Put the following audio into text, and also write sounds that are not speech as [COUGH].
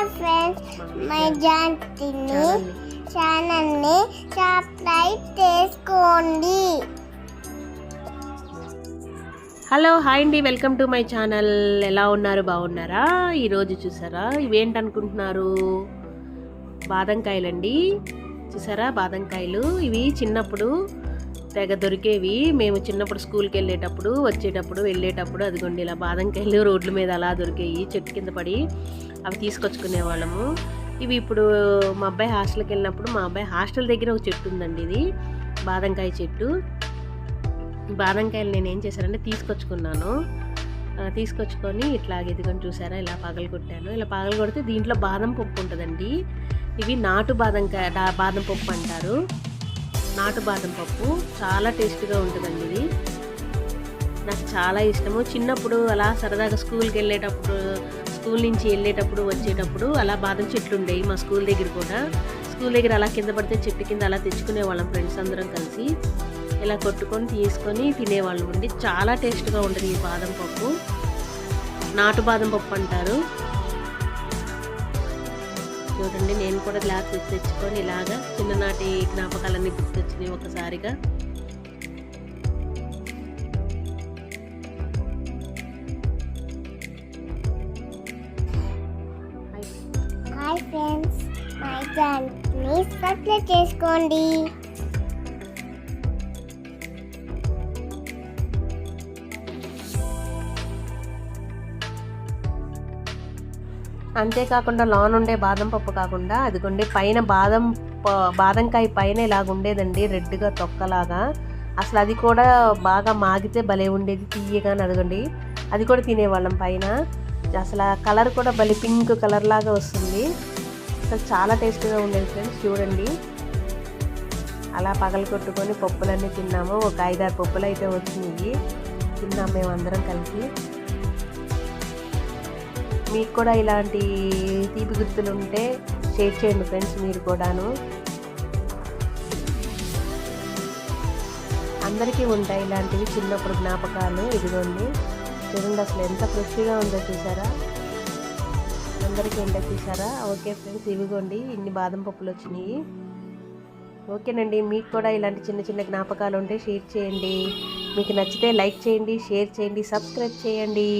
Hi friends my జాంటిని ఛానల్ని subscribe చేసుకోండి. Hello hi అండి. వెల్కమ్ టు మై ఛానల్ ఎలా ఉన్నారు? బాగున్నారా? ఈరోజు చూసారా? ఇవేంటనుకుంటున్నారు? బాదంకాయలండి. చూసారా? బాదంకాయలు. ఇవి చిన్నప్పుడు తెగ దొరికేవి. మేము చిన్నప్పుడు స్కూల్కి వెళ్ళేటప్పుడు వచ్చేటప్పుడు వెళ్ళేటప్పుడు అదిగోండి ఇలా బాదంకాయలు [LAUGHS] రోడ్ల మీద అలా దొరికేవి చెట్టు కింద పడి అవి తీసుకొచ్చుకునే వాళ్ళము. ఇవి ఇప్పుడు మా అబ్బాయి హాస్టల్కి వెళ్ళినప్పుడు మా అబ్బాయి హాస్టల్ దగ్గర ఒక చెట్టు ఉందండి ఇది బాదంకాయ చెట్టు. బాదంకాయలు నేను ఏం చేశానంటే తీసుకొచ్చుకున్నాను. తీసుకొచ్చుకొని ఇట్లా ఇదిగోని చూసారా ఇలా పగలు కొట్టాను. ఇలా పగలు కొడితే దీంట్లో బాదం పప్పు ఉంటుందండి. ఇవి నాటు బాదంకాయ బాదం పప్పు అంటారు. నాటు బాదం పప్పు చాలా టేస్ట్గా ఉంటుందండి ఇది. నాకు చాలా ఇష్టము. చిన్నప్పుడు అలా సరదాగా స్కూల్కి వెళ్ళేటప్పుడు స్కూల్ నుంచి వెళ్ళేటప్పుడు వచ్చేటప్పుడు అలా బాదం చెట్లు ఉండేవి మా స్కూల్ దగ్గర కూడా. స్కూల్ దగ్గర అలా కింద పడితే చెట్టు కింద అలా తెచ్చుకునే వాళ్ళం ఫ్రెండ్స్ అందరం కలిసి. ఇలా కొట్టుకొని తీసుకొని తినేవాళ్ళం అండి. చాలా టేస్ట్గా ఉంటుంది ఈ బాదం పప్పు. నాటు బాదం పప్పు అంటారు. చూడండి నేను కూడా గ్లాస్ తెచ్చుకొని ఇలాగా చిన్ననాటి జ్ఞాపకాలన్నీ గుర్తొచ్చినాయి ఒకసారిగా. హాయ్ ఫ్రెండ్స్ మై జాంటిని సబ్స్క్రైబ్ చేసుకోండి. అంతేకాకుండా లోన్ ఉండే బాదం పప్పు కాకుండా అదిగోండి పైన బాదం ప- బాదంకాయ పైన ఇలాగ ఉండేదండి రెడ్గా తొక్కలాగా. అసలు అది కూడా బాగా మాగితే భలే ఉండేది తీయగానే అదిగోండి అది కూడా తినేవాళ్ళం పైన. అసలు ఆ కలర్ కూడా భలే పింక్ కలర్ లాగా వస్తుంది. అసలు చాలా టేస్ట్గా ఉండేది ఫ్రెండ్స్ చూడండి. అలా పగలు కొట్టుకొని పప్పులన్నీ తిన్నాము. ఒక ఐదారు పప్పులు అయితే వచ్చినాయి. తిన్నాం మేము అందరం కలిసి మీకు కూడా ఇలాంటి తీపి గుర్తులు ఉంటే షేర్ చేయండి ఫ్రెండ్స్ మీరు కూడాను. అందరికీ ఉంటాయి ఇలాంటివి చిన్నప్పుడు జ్ఞాపకాలు ఇదిగోండి. చూడండి అసలు ఎంత ఫ్రెష్గా ఉందో చూసారా? అందరికీ ఏంటో చూసారా? ఓకే ఫ్రెండ్స్ ఇవిగోండి. ఇన్ని బాదం పప్పులు వచ్చినాయి. ఓకేనండి మీకు కూడా ఇలాంటి చిన్న చిన్న జ్ఞాపకాలు ఉంటే షేర్ చేయండి. మీకు నచ్చితే లైక్ చేయండి షేర్ చేయండి సబ్స్క్రైబ్ చేయండి.